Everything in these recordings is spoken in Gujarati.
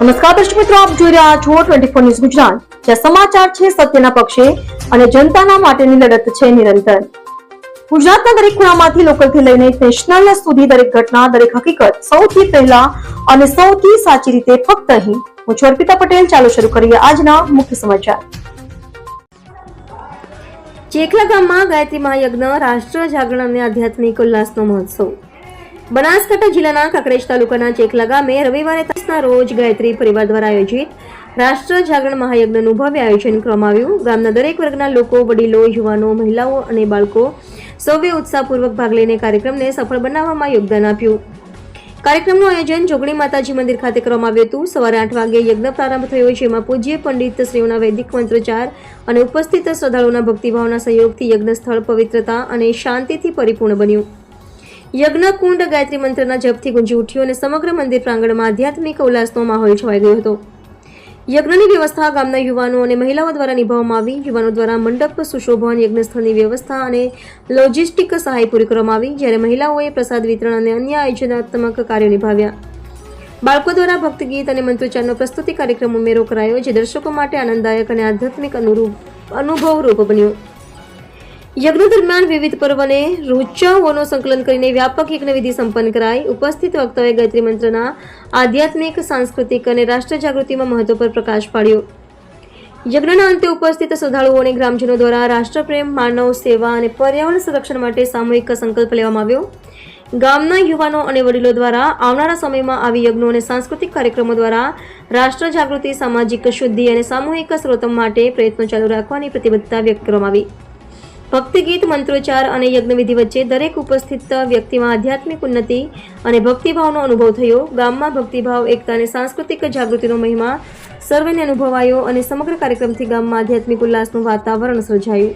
નમસ્કાર દર્શક મિત્રો, આપ જોઈ રહ્યા છો ટ્વેન્ટી ફોર ન્યૂઝ ગુજરાત. જ્યાં સમાચાર છે સત્યના પક્ષે અને જનતાના માટેની લડત છે નિરંતર. ગુજરાતના દરેક ખૂણામાંથી લોકલથી લઈને નેશનલ સુધી દરેક ઘટના, દરેક હકીકત સૌથી પહેલા અને સૌથી સાચી રીતે ફક્ત અહીં. હું છું અર્પિતા પટેલ, ચાલો શરૂ કરીએ આજના મુખ્ય સમાચાર. ચેખલા ગામમાં ગાયત્રી મહાયજ્ઞ રાષ્ટ્ર જાગરણ અને આધ્યાત્મિક ઉલ્લાસનો મહોત્સવ. બનાસકાંઠા જિલ્લાના કાંકરેજ તાલુકાના ચેકલા ગામે રવિવારે રોજ ગાયત્રી પરિવાર દ્વારા આયોજિત રાષ્ટ્ર જાગરણ મહાયજ્ઞનું ભવ્ય આયોજન કરવામાં આવ્યું. ગામના દરેક વર્ગના લોકો, વડીલો, યુવાનો, મહિલાઓ અને બાળકો સૌએ ઉત્સાહપૂર્વક ભાગ લઈને કાર્યક્રમને સફળ બનાવવામાં યોગદાન આપ્યું. કાર્યક્રમનું આયોજન જોગણી માતાજી મંદિર ખાતે કરવામાં આવ્યું હતું. સવારે આઠ વાગે યજ્ઞ પ્રારંભ થયો, જેમાં પૂજ્ય પંડિત શ્રીઓના વૈદિક મંત્રોચ્ચાર અને ઉપસ્થિત શ્રદ્ધાળુઓના ભક્તિભાવના સહયોગથી યજ્ઞ સ્થળ પવિત્રતા અને શાંતિથી પરિપૂર્ણ બન્યું. યજ્ઞ કુંડ ગાયત્રી મંત્રના જપથી ગુંજી ઉઠ્યો અને સમગ્ર મંદિર પ્રાંગણમાં આધ્યાત્મિક ઉલ્લાસનો માહોલ છવાઈ ગયો હતો. યજ્ઞની વ્યવસ્થા ગામના યુવાનો અને મહિલાઓ દ્વારા નિભાવવામાં આવી. યુવાનો દ્વારા મંડપ, સુશોભન, યજ્ઞસ્થળની વ્યવસ્થા અને લોજિસ્ટિક સહાય પૂરી કરવામાં આવી. જ્યારે મહિલાઓએ પ્રસાદ વિતરણ અને અન્ય આયોજનાત્મક કાર્યો નિભાવ્યા. બાળકો દ્વારા ભક્તિ ગીત અને મંત્રોચ્ચારનો પ્રસ્તુતિ કાર્યક્રમ ઉમેરો કરાયો, જે દર્શકો માટે આનંદદાયક અને આધ્યાત્મિક અનુરૂપ અનુભવરૂપ બન્યો. યજ્ઞ દરમિયાન વિવિધ પર્વને ઋચાઓનો સંકલન કરીને વ્યાપક યજ્ઞવિધિ સંપન્ન કરાઈ. ઉપસ્થિત વક્તાઓએ ગાયત્રી મંત્રના આધ્યાત્મિક, સાંસ્કૃતિક અને રાષ્ટ્ર જાગૃતિમાં મહત્વ પર પ્રકાશ પાડ્યો. યજ્ઞના અંતે ઉપસ્થિત શ્રદ્ધાળુઓ અને ગ્રામજનો દ્વારા રાષ્ટ્રપ્રેમ, માનવ સેવા અને પર્યાવરણ સંરક્ષણ માટે સામૂહિક સંકલ્પ લેવામાં આવ્યો. ગામના યુવાનો અને વડીલો દ્વારા આવનારા સમયમાં આવી યજ્ઞો અને સાંસ્કૃતિક કાર્યક્રમો દ્વારા રાષ્ટ્ર જાગૃતિ, સામાજિક શુદ્ધિ અને સામૂહિક સર્વોત્તમ માટે પ્રયત્નો ચાલુ રાખવાની પ્રતિબદ્ધતા વ્યક્ત કરવામાં આવી. ભક્તિ ગીત મંત્રોચ્ચાર અને યજ્ઞવિધિ વચ્ચે દરેક ઉપસ્થિત વ્યક્તિમાં આધ્યાત્મિક ઉન્નતિ અને ભક્તિભાવનો અનુભવ થયો. ગામમાં ભક્તિભાવ, એકતા અને સાંસ્કૃતિક જાગૃતિનો મહિમા સર્વેને અનુભવાયો અને સમગ્ર કાર્યક્રમથી ગામમાં આધ્યાત્મિક ઉલ્લાસનું વાતાવરણ સર્જાયું.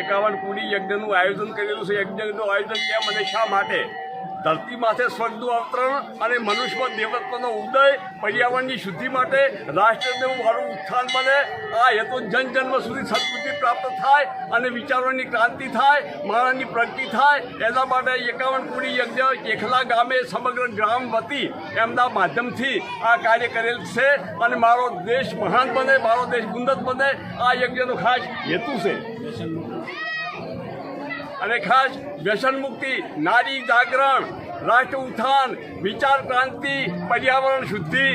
એકાવન કુડી યજ્ઞનું આયોજન કરેલું છે. યજ્ઞનું આયોજન કેમ અને શા માટે? ધરતી માથે સ્વર્ગનું અવતરણ અને મનુષ્યમાં દેવત્વનો ઉદય પર્યાવરણની શુદ્ધિ માટે રાષ્ટ્રદેવ વાળું ઉત્થાન બને. આ હેતુ જન જન્મ સુધી સદબુદ્ધિ પ્રાપ્ત થાય અને વિચારોની ક્રાંતિ થાય માણસની પ્રગતિ થાય. એના માટે એકાવન કુડી યજ્ઞ ચેખલા ગામે સમગ્ર ગ્રામ વતી એમના માધ્યમથી આ કાર્ય કરેલ છે અને મારો દેશ મહાન બને, મારો દેશ ગુંદત બને. આ યજ્ઞનો ખાસ હેતુ છે. અને ખાસ વ્યસન મુક્તિ, નારી જાગરણ, રાષ્ટ્ર ઉત્થાન, વિચાર ક્રાંતિ, પર્યાવરણ શુદ્ધિ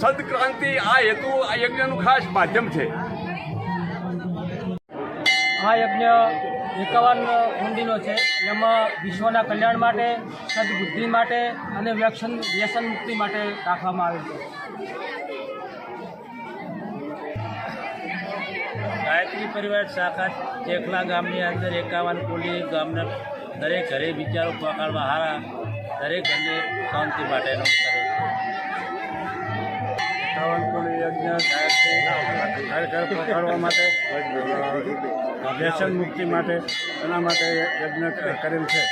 સદક્રાંતિ આ હેતુ, આ યજ્ઞનું ખાસ માધ્યમ છે. આ યજ્ઞ એકાવન કુંડીનો છે. એમાં વિશ્વના કલ્યાણ માટે, સદબુદ્ધિ માટે અને વ્યસન વ્યસન મુક્તિ માટે રાખવામાં આવે છે. ગાયત્રી પરિવાર શાખા ચેખલા ગામની અંદર એકાવન કુલી ગામના દરેક ઘરે વિચારો પકડવા હારા દરેક ઘરને શાંતિ માટેનો કરે છે. શ્રાવણકુળી યજ્ઞ માટે વ્યસન મુક્તિ માટે, એના માટે યજ્ઞ કરેલ છે.